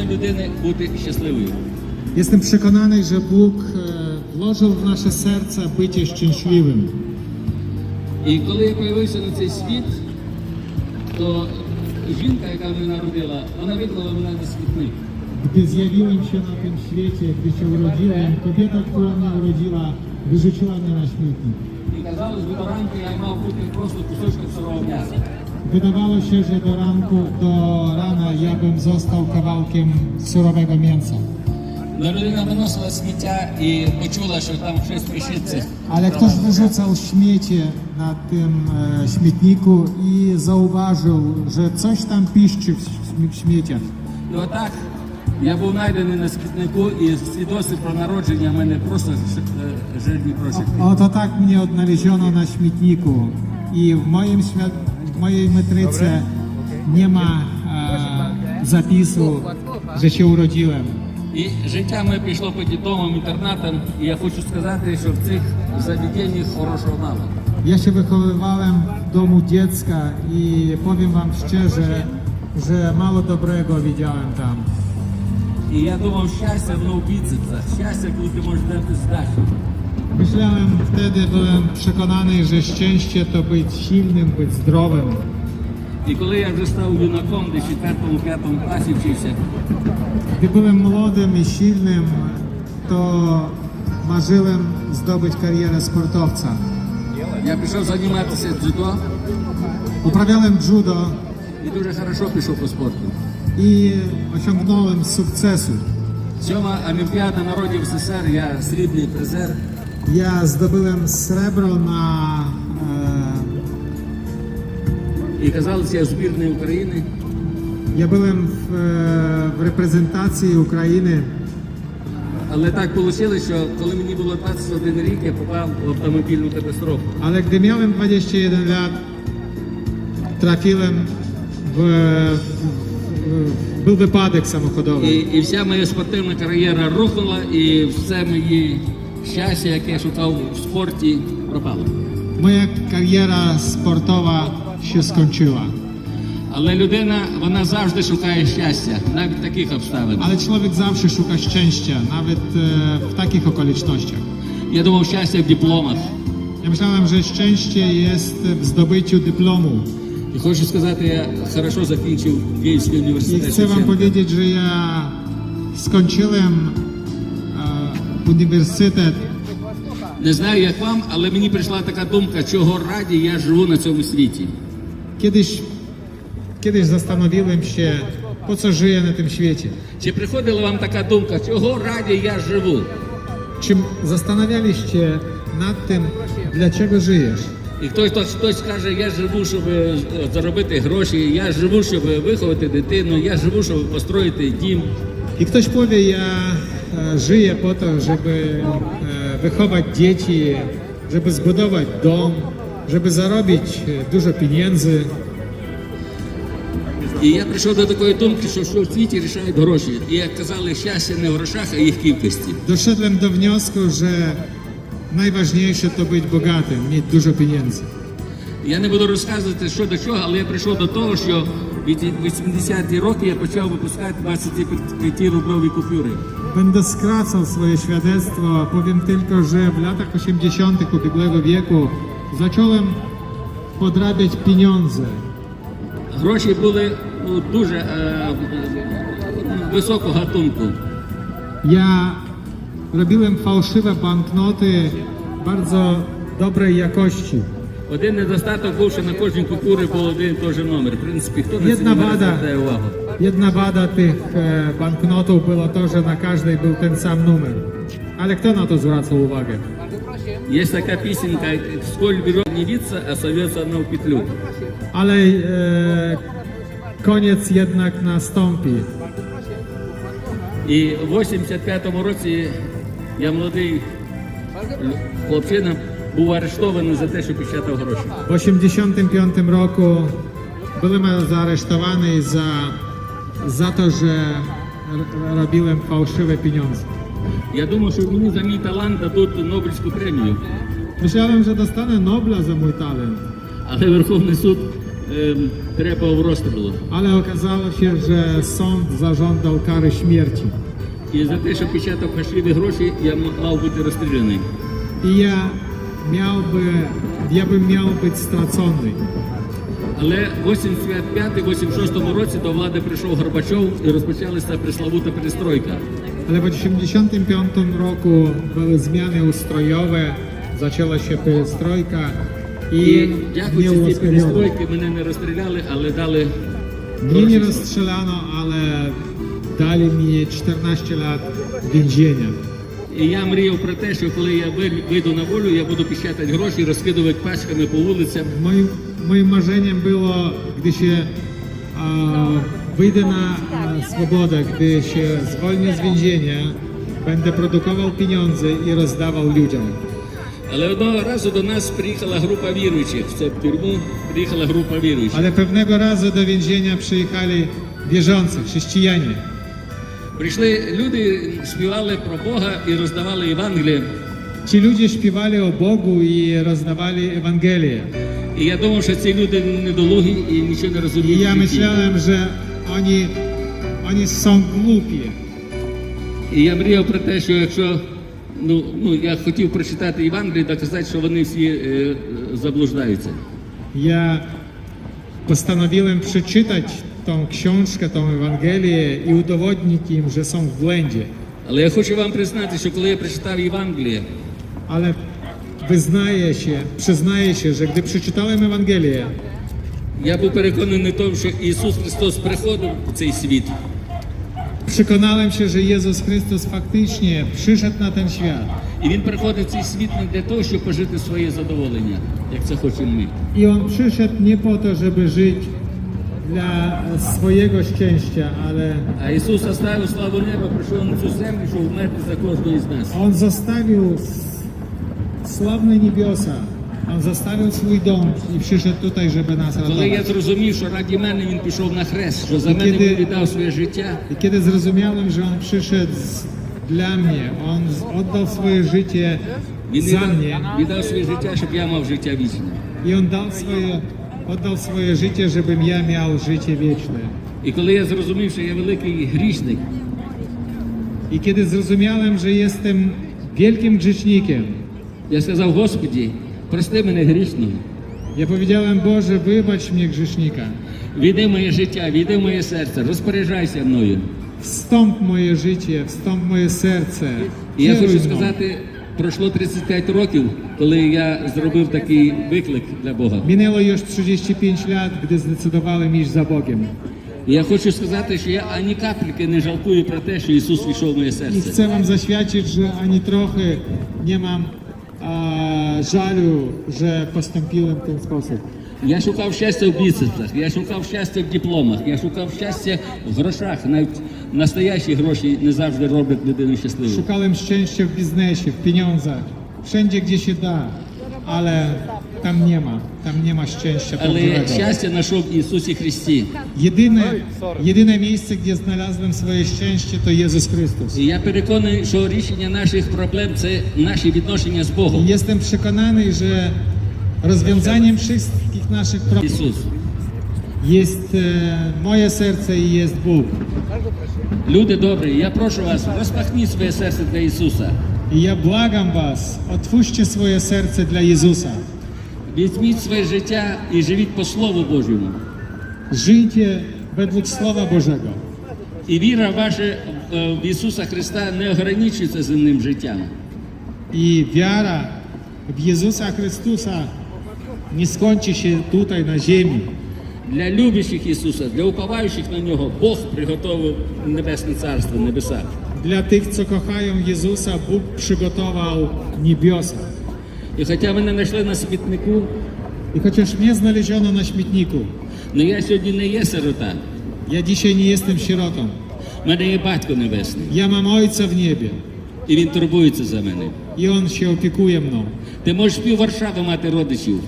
для людини бути щасливою. Jestem przekonany, że Bóg e, włożył w nasze serca bycie szczęśliwym. І коли я появився на цей світ, то жінка, яка мене народила, вона виклала мене на смітник. Gdy zjawiłem się na tym świecie, gdy się urodziłem, kobieta, która mnie urodziła, wyrzuciła mnie na śmietnik. І казалось, би до ранку я мав бути просто кусочком сирого м'яса. Wydawało się, że do ranku, do rana ja bym został kawałkiem surowego mięsa. Людина виносила сміття і почула, що там щось пишеться. Ale ktoś wyrzucał śmiecie na tym e, śmietniku i zauważył, że coś tam piszczy w, śmie- w śmieciach. І отак я був знайдений на смітнику, і свідоцтво про народження в мене просто ш- е, жирні гроші. Oto tak mnie odnaleziono na śmietniku i w, moim świat, w mojej metryce nie ma e, zapisu, że się urodziłem. І життя моє пішло по дітомам, інтернатам, і я хочу сказати, що в цих заведеннях хорошого мало. Ja się wychowywałem w domu dziecka i powiem wam szczerze, że mało dobrego widziałem tam. І я думав, щастя воно в біцепсах, щастя, коли ти можеш дати здачу. Myślałem wtedy, byłem przekonany, że szczęście to być silnym, być zdrowym. І коли я вже став юнаком, десь в 4-5 класі вчився, Gdy byłem młodym i silnym, to marzyłem zdobyć karierę sportowca. я пішов займатися дзюдо Uprawiałem judo і дуже хорошо пішов по спорту. i osiągnąłem sukcesu. Сьома Олімпіада народів СССР, я срібний призер. Ja zdobyłem srebro na І казалось, я в збірної України. Ja byłem w, e, w reprezentacji Ukrainy, Але так вийшло, що коли мені було 21 рік, я попав в автомобільну катастрофу. ale gdy miałem 21 lat, trafiłem w, w, w był wypadek samochodowy. І, і вся моя спортивна кар'єра рухнула, і все моє щастя, яке я шукав в спорті, пропало. Moja kariera sportowa się skończyła. Але людина вона завжди шукає щастя, навіть в таких обставинах. Ale człowiek zawsze szuka szczęścia, nawet e, w takich okolicznościach. Я думав, щастя в дипломах. Ja myślałem, że szczęście jest w zdobyciu dyplomu. І хочу сказати, я хорошо закінчив Київський I університет. chcę wam Шевченка. powiedzieć, że ja skończyłem uniwersytet. Не знаю, як вам, але мені прийшла така думка, чого раді я живу на цьому світі. Kiedyś, kiedyś zastanowiłem się, po co żyję na tym świecie. Чи приходила вам така думка, чого раді я живу? Czy zastanawialiście nad tym, dlaczego żyjesz? І хтось, хтось, хтось каже, я живу, щоб е, заробити гроші, я живу, щоб виховати дитину, я живу, щоб построїти дім. I ktoś powie, ja e, żyję po to, żeby e, wychować dzieci, żeby zbudować dom, żeby zarobić e, dużo pieniędzy. І я прийшов до такої думки, що в світі рішають гроші. І як казали, щастя не в грошах, а їх кількості. Doszedłem do wniosku, że najważniejsze to być bogatym, mieć dużo pieniędzy. Я не буду розказувати, що до чого, але я прийшов до того, що від 80-ті роки я почав випускати 25-рубльові купюри. Będę skracał swoje świadectwo, powiem tylko, że w latach 80. ubiegłego wieku zacząłem podrabiać pieniądze. Гроші були ну, дуже е, високого гатунку. Ja robiłem fałszywe banknoty bardzo dobrej jakości. Один недостаток був, що на кожній купюрі був один і той же номер. В принципі, хто на це Jedna не wada, звертає увагу? jedna wada tych e, banknotów było to, że na każdej był ten sam numer. Ale kto na to zwracał uwagę? Є така пісенька, сколь берет не віться, а совється на в петлю. Ale e, koniec jednak nastąpi. І в 85-му році я молодий хлопчина був арештований за те, що печатав гроші. W 85 roku byłem zaaresztowany za, za to, że r- robiłem fałszywe pieniądze. Я думав, що мені за мій талант дадуть Нобелівську премію, Myślałem, że dostanę Nobla za mój talent, але Верховний суд ем, требував розстрілу. ale okazało się, że sąd zażądał kary śmierci. І за те, що печатав фальшиві гроші, я мав бути розстріляний. I ja miałby, ja bym miał być stracony. Але в 85-86 році до влади прийшов Горбачов і розпочалася пресловута перестройка. W 1985 roku były zmiany ustrojowe, zaczęła się perestrojka І nie дякуючи цій перестройці, мене не розстріляли, але дали хороший срок. rozstrzelano, ale dali mi 14 lat więzienia. І я мріяв про те, що коли я вий- вийду на волю, я буду печатати гроші, розкидувати пачками по вулицям. Moim marzeniem było, gdy się a, wyjdę na a, swobodę, gdy się zwolnię z więzienia, będę produkował pieniądze i rozdawał ludziom. Але одного разу до нас приїхала група віруючих. Це в тюрму приїхала група віруючих. Ale pewnego razu do więzienia przyjechali wierzący, chrześcijanie. Прийшли люди, співали про Бога і роздавали Євангеліє. Ci ludzie śpiewali o Bogu i rozdawali Ewangelię. І я думав, що ці люди недолугі і нічого не I розуміють. ja в житті. myślałem, że oni, oni są głupi. І я мріяв про те, що якщо ну, ну я хотів прочитати Євангеліє, доказати, що вони всі е, заблуждаються. Ja postanowiłem przeczytać tą książkę, tą Ewangelię i udowodnić im, że są w błędzie. Але я хочу вам признати, що коли я прочитав Євангеліє, Ale wyznaję się, przyznaję się, że gdy przeczytałem Ewangelię, я був переконаний в тому, що Ісус Христос приходив у цей світ. przekonałem się, że Jezus Chrystus faktycznie przyszedł na ten świat. І Він приходить в цей світ не для того, щоб пожити своє задоволення, як це хочемо ми. I On przyszedł nie po to, żeby żyć dla swojego szczęścia, ale А Ісус оставив славу неба, прийшов на цю землю, щоб вмерти за кожного із нас. On zostawił s- sławne niebiosa. On zostawił swój dom i przyszedł tutaj, żeby nas Коли я ratować. зрозумів, що раді мене він пішов на хрест, що за І мене kiedy- він віддав своє життя, I kiedy zrozumiałem, że On przyszedł z, dla mnie, On z, oddał swoje życie він za віддав, mnie віддав своє життя, щоб я мав життя вічне. i On dał swoje, oddał swoje życie, żebym ja miał życie wieczne. І коли я зрозумів, що я великий грішник, I kiedy zrozumiałem, że jestem wielkim grzesznikiem, я сказав, Господі, прости мене грішного, ja powiedziałem, Boże, wybacz mnie grzesznika. війди в моє життя, війди в моє серце, розпоряджайся мною. Moje życie, wstąp w moje serce. І я хочу сказати, пройшло 35 років, коли я зробив такий виклик для Бога. Minęło już 35 lat, gdy zdecydowałem iść za Bogiem. І я хочу сказати, що я ані капельки не жалкую про те, що Ісус війшов в моє I серце. chcę wam zaświadczyć, że ani trochę nie mam a, żalu, że postąpiłem w ten sposób. Я шукав щастя в біцепсах, я шукав щастя в дипломах, я шукав щастя в грошах. Навіть настоящі гроші не завжди роблять людину щасливою. Szukałem szczęścia w biznesie, w pieniądzach, wszędzie gdzie się da, ale tam nie ma, tam nie ma szczęścia Але prawdziwego. щастя знайшов в Ісусі Христі. Jedyne, jedyne miejsce, gdzie znalazłem swoje szczęście, to Jezus Chrystus. І я переконаний, що рішення наших проблем це наші відношення з I Богом. jestem przekonany, że rozwiązaniem wszystkich naszych problemów Ісус. jest e, moje serce i jest Bóg. Люди добрі, я прошу вас, розпахніть своє серце для Ісуса. I ja błagam Was, otwórzcie swoje serce dla Jezusa. Візьміть своє життя і живіть по Слову Божому. Żyjcie według Słowa Bożego. І віра ваша е, в Ісуса Христа не ограничується земним життям. Wiara w Jezusa Chrystusa nie skończy się tutaj na ziemi. Для любящих Ісуса, для уповаючих на нього, Бог приготовив небесне царство, небеса. Dla tych, co kochają Jezusa, Bóg przygotował niebiosa. І хоча мене знайшли на смітнику, I chociaż mnie znaleziono na śmietniku, але я сьогодні не є сирота. ja dzisiaj nie jestem sierotą. У мене є батько небесний, Ja mam Ojca w niebie і він турбується за мене. i On się opiekuje mną. Ти можеш пів Варшави мати родичів.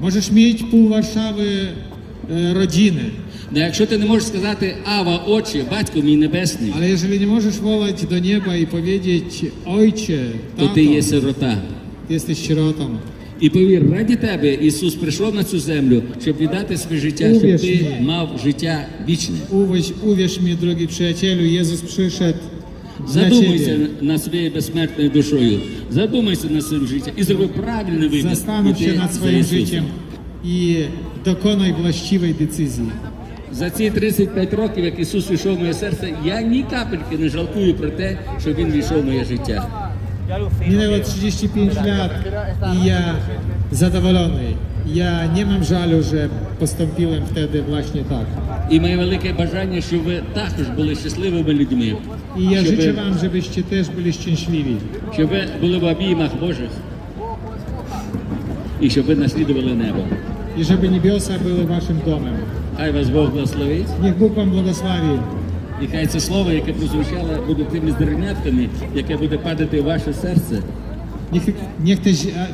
Możesz mieć pół Warszawy e, rodziny, Але якщо ти не можеш сказати Ава, Отче, батько мій небесний, ale jeżeli nie możesz wołać do nieba i powiedzieć Ojcze, то ти є сирота. ty jesteś sierotą. І повір, раді тебе Ісус прийшов на цю землю, щоб віддати своє життя, щоб Увірш ти мені. мав життя вічне. Uwierz, uwierz mi, drogi przyjacielu, Jezus przyszedł dla Задумайся над своєю безсмертною душою, задумайся над своїм життям і зроби правильний вибір. Zastanów Іти się nad за swoim Ісусом. życiem i dokonaj właściwej decyzji. За ці 35 років, як Ісус війшов в моє серце, я ні капельки не жалкую про те, що Він війшов в моє життя. Minęło 35 lat i ja zadowolony. Ja nie mam żalu, że postąpiłem wtedy właśnie tak. І моє велике бажання, щоб ви також були щасливими людьми, I ja щоб, życzę Wam, żebyście też byli szczęśliwi. щоб ви були в обіймах Божих і щоб ви наслідували небо. I żeby niebiosa były Waszym domem. Хай вас Бог благословить. Niech Bóg Wam błogosławi. І хай це слово, яке прозвучало, буде тими зернятками, яке буде падати в ваше серце, Niech, niech, te,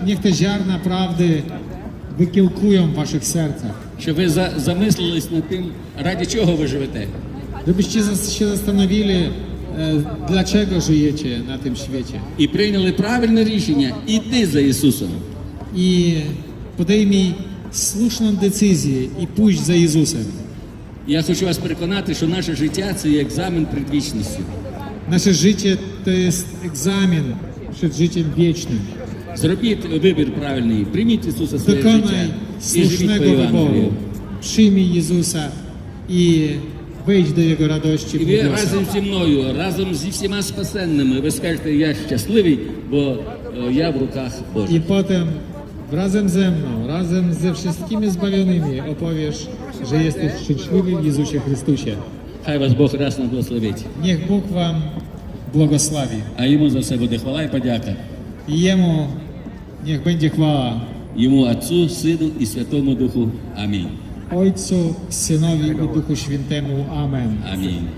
niech te ziarna prawdy wykiełkują w Waszych sercach. щоб ви за- замислились над тим, раді чого ви живете. Żebyście zas- się zastanowili, e, dlaczego żyjecie na tym świecie. І прийняли правильне рішення іти за Ісусом. I podejmij słuszną decyzję i pójść za Jezusem. Я хочу вас переконати, що наше життя це є екзамен перед вічністю. Życie to jest egzamin przed życiem wiecznym. Зробіть вибір правильний, прийміть Ісуса своє життя і живіть по Євангелію. wyboru. Przyjmij Jezusa i wejdź do Jego І ви разом зі мною, разом зі всіма спасенними, ви скажете, я щасливий, бо е, я в руках Божих. potem razem ze mną, razem ze wszystkimi zbawionymi opowiesz, że jesteś szczęśliwy w Jezusie Chrystusie. Хай вас Бог раз благословить. Niech Bóg Wam błogosławi. А йому за все буде хвала і подяка. I Jemu niech będzie chwała. Йому Отцу, Сину і Святому Духу. Амінь. Ojcu, Synowi i Duchu Świętemu. Amen. Амінь.